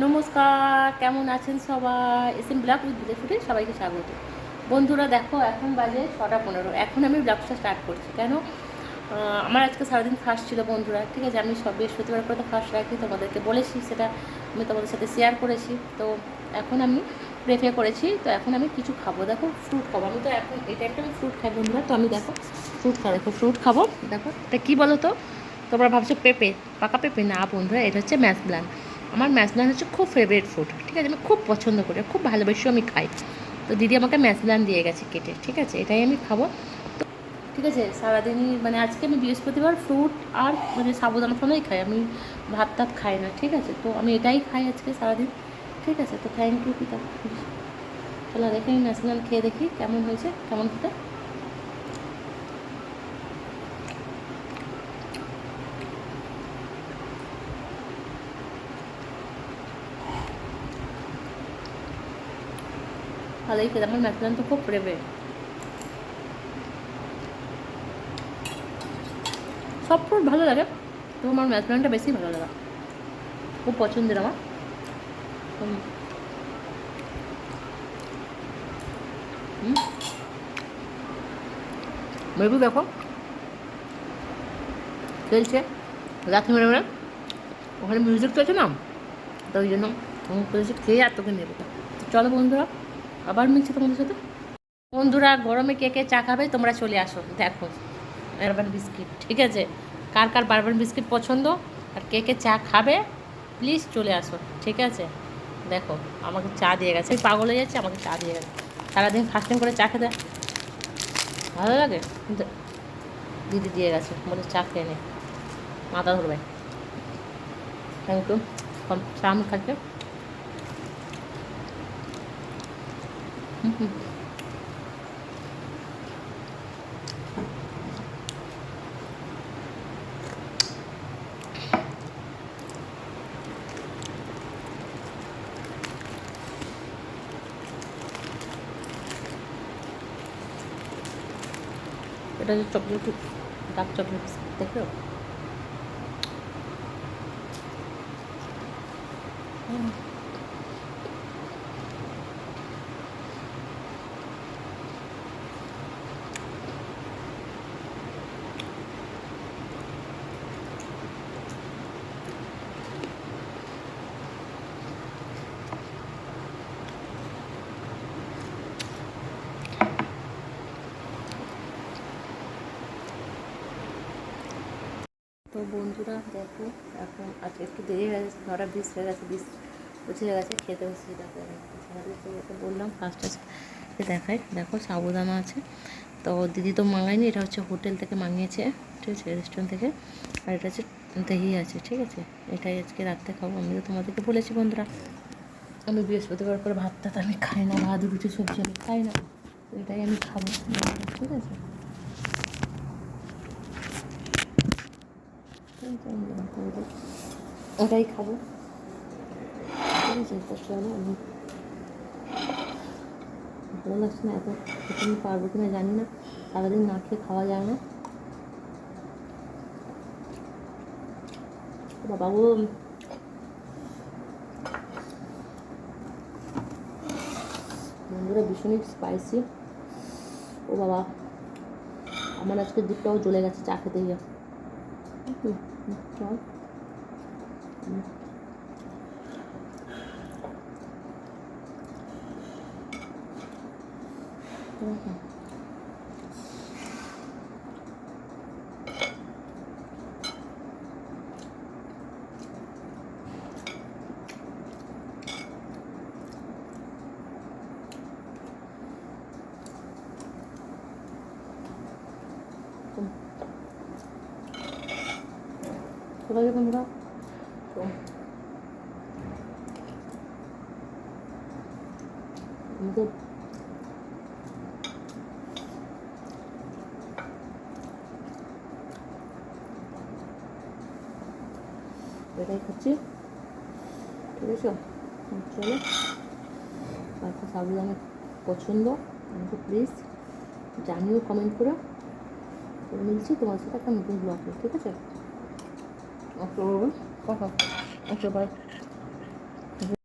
নমস্কার, কেমন আছেন সবাই? এস এম ব্লগ উইথ ফুটে সবাইকে স্বাগত। বন্ধুরা, দেখো, এখন বাজে ছটা পনেরো। এখন আমি ব্লগটা স্টার্ট করছি, কেন? আমার আজকে সারাদিন ফার্স্ট ছিল বন্ধুরা, ঠিক আছে? আমি সব বৃহস্পতিবার করে তো ফার্স্ট রাখি, তোমাদেরকে বলেছি, সেটা আমি তোমাদের সাথে শেয়ার করেছি। তো এখন আমি প্রেফে করেছি, তো এখন আমি কিছু খাব। দেখো ফ্রুট খাব। আমি তো এখন, এই টাইমটা আমি ফ্রুট খাই বন্ধুরা, তো আমি দেখো ফ্রুট খাব, দেখো ফ্রুট খাব। দেখো, এটা কী বলো তো তোমরা ভাবছ পেঁপে, পাকা পেঁপে? না বন্ধুরা, এটা হচ্ছে ম্যাসব্লান আমার ম্যাসব্লান হচ্ছে খুব ফেভারিট ফুড ঠিক আছে? আমি খুব পছন্দ করি, খুব ভালোবেসেও আমি খাই। তো দিদি আমাকে ম্যাসব্লান দিয়ে গেছে কেটে, ঠিক আছে? এটাই আমি খাব। তো ঠিক আছে, সারাদিনই মানে আজকে আমি বৃহস্পতিবার ফ্রুট আর মানে সাবুদানা ফোনাই খাই, আমি ভাত টাত খাই না, ঠিক আছে? তো আমি এটাই খাই আজকে সারাদিন, ঠিক আছে? তো থ্যাংক ইউ পিতা। চলো দেখে আমি ম্যাসব্লান খেয়ে দেখি কেমন হয়েছে, কেমন খেতে। ভালোই খেতে, আমার ম্যাসব্লান তো খুব ফেভারিট সব ফ্রুট ভালো লাগে তো আমার ম্যাসব্লানটা বেশি ভালো লাগে। খুব পছন্দের আমার। বেবু দেখো। খেলছে। রাখি মেরে মেরে ওখানে মিউজিক চলছে না? তো ওই জন্য খেয়ে আর তোকে নেব। চলো বন্ধুরা। আবার মিলছি তোমাদের সাথে? বন্ধুরা, গরমে কে কে চা খাবে তোমরা চলে আসো, দেখো। বারবান বিস্কিট, ঠিক আছে? কার কার বারবান বিস্কিট পছন্দ? আর কে কে চা খাবে? প্লিজ চলে আসো, ঠিক আছে? দেখো, আমাকে চা দিয়ে গেছে। পাগল হয়ে যাচ্ছে, আমাকে চা দিয়ে গেছে। সারাদিন ফার্স্ট টাইম করে চা খেতে ভালো লাগে? কিন্তু দিদি দিয়ে গেছে, বলে চা খেয়ে নে। মাথা ধরবে। থ্যাংক ইউ চা আমি খাচ্ছে। এটা হচ্ছে চকলেট ডার্ক চকলেট দেখো হুম। বন্ধুরা, দেখো, এখন আজকে একটু দেরি হয়ে গেছে, নটা বিশ হয়ে গেছে, বিশ পঁচিশ হয়ে গেছে, খেতে বসে দেখো বললাম ফার্স্ট দেখাই, দেখো সাবুদানা আছে। তো দিদি তো মাঙায়নি, এটা হচ্ছে হোটেল থেকে মাঙিয়েছে, ঠিক আছে রেস্টুরেন্ট থেকে। আর এটা হচ্ছে দহি আছে, ঠিক আছে, এটাই আজকে রাত্রে খাব আমি তো তোমাদেরকে বলেছি বন্ধুরা। আমি বৃহস্পতিবার করে ভাত টাত আমি খাই না, ভাত, রুটি, সবজি আমি খাই না, এটাই আমি খাব, ঠিক আছে। ওটাই খাব আমি ভালো লাগছে না এত খেতে পারব কিনা জানি না সারাদিন না খেয়ে খাওয়া যায় না বাবা বন্ধুরা ভীষণই স্পাইসি ও বাবা আমার আজকে দুধটাও জ্বলে গেছে চা খেতে গিয়ে 그렇죠? 음. 들어가. 좀 হুম, হুম, চল হুম। হুম। হুম। ঠিক আছে বন্ধুরা তো আমাদের এটাই খাচ্ছি ঠিক আছে হুম, চলো কালকে সাবুদানা পছন্দ আমাকে প্লিজ জানিও কমেন্ট করে তো মিলছি তোমার সাথে একটা নতুন ব্লগে ঠিক আছে ওকে কথা ওকে বাই